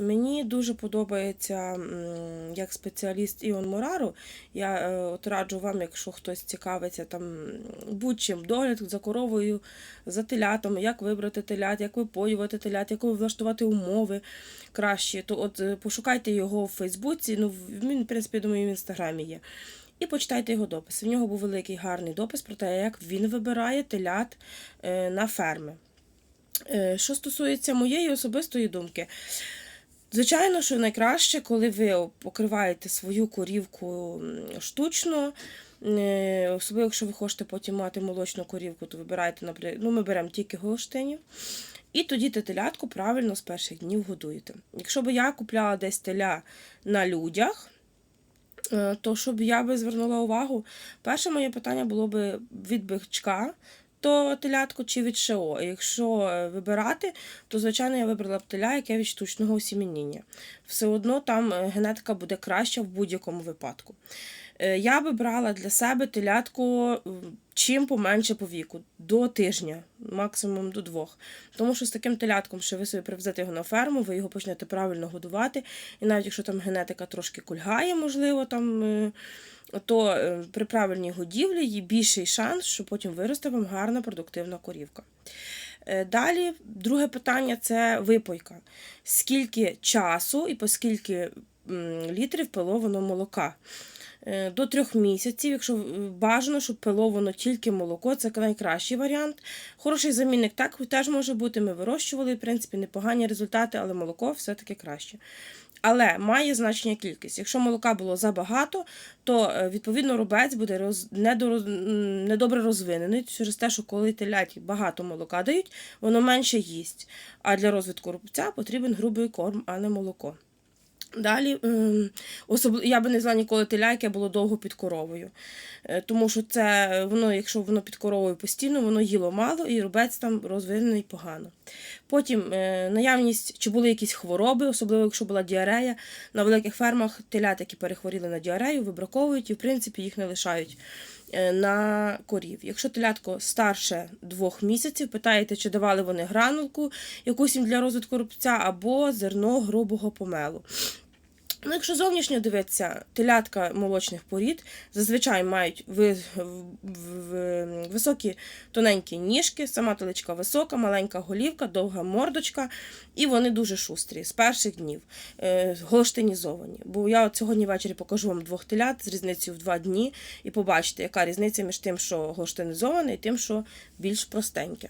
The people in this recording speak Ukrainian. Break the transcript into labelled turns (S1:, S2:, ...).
S1: Мені дуже подобається як спеціаліст Іон Морару. Я е, от раджу вам, якщо хтось цікавиться там будь-чим догляд за коровою, за телятом, як вибрати телят, як випоювати телят, як влаштувати умови кращі, то от е, пошукайте його в Фейсбуці. Ну, він, в принципі, думаю, в інстаграмі є. І почитайте його допис. В нього був великий гарний допис про те, як він вибирає телят е, на ферми. Що стосується моєї особистої думки, звичайно, що найкраще, коли ви покриваєте свою корівку штучно. е, Особливо, якщо ви хочете потім мати молочну корівку, то вибирайте, наприклад, ну ми беремо тільки голштинів. І тоді те телятку правильно з перших днів годуєте. Якщо б я купляла десь теля на людях, е, то щоб я би звернула увагу, перше моє питання було б від бичка, то телятку чи від ШО. Якщо е, вибирати, то звичайно я вибрала б теля, яке від штучного осімініння. Все одно там е, генетика буде краща в будь-якому випадку. Е, Я би брала для себе телятку чим поменше по віку, до тижня, максимум до двох. Тому що з таким телятком, що ви собі привезете його на ферму, ви його почнете правильно годувати. І навіть якщо там генетика трошки кульгає, можливо, там. е, то е, при правильній годівлі є більший шанс, що потім виросте вам гарна продуктивна корівка. Е, Далі, друге питання це випойка. Скільки часу і по скільки літрів пило воно молока? Е, До трьох місяців, якщо бажано, щоб пило воно тільки молоко, це найкращий варіант. Хороший замінник так теж може бути. Ми вирощували, в принципі, непогані результати, але молоко все-таки краще. Але має значення кількість. Якщо молока було забагато, то е, відповідно робець буде роз... недороз... недобре розвинений через те, що коли теляті багато молока дають, воно менше їсть. А для розвитку рубця потрібен грубий корм, а не молоко. Далі, ем, особ... я би не взяла ніколи теля, яке було довго під коровою. Е, Тому що це воно, якщо воно під коровою постійно, воно їло мало і рубець там розвинений погано. Потім е, наявність, чи були якісь хвороби, особливо якщо була діарея. На великих фермах телят, які перехворіли на діарею, вибраковують і, в принципі, їх не лишають на корів. Якщо телятко старше двох місяців, питаєте, чи давали вони гранулку якусь їм для розвитку рубця або зерно грубого помелу. Ну, якщо зовнішньо дивитися, телятка молочних порід зазвичай мають ви, в, в, високі тоненькі ніжки, сама теличка висока, маленька голівка, довга мордочка, і вони дуже шустрі з перших днів, е, голштинізовані. Бо я от сьогодні ввечері покажу вам двох телят з різницею в два дні, і побачите, яка різниця між тим, що голштинізоване, і тим, що більш простеньке.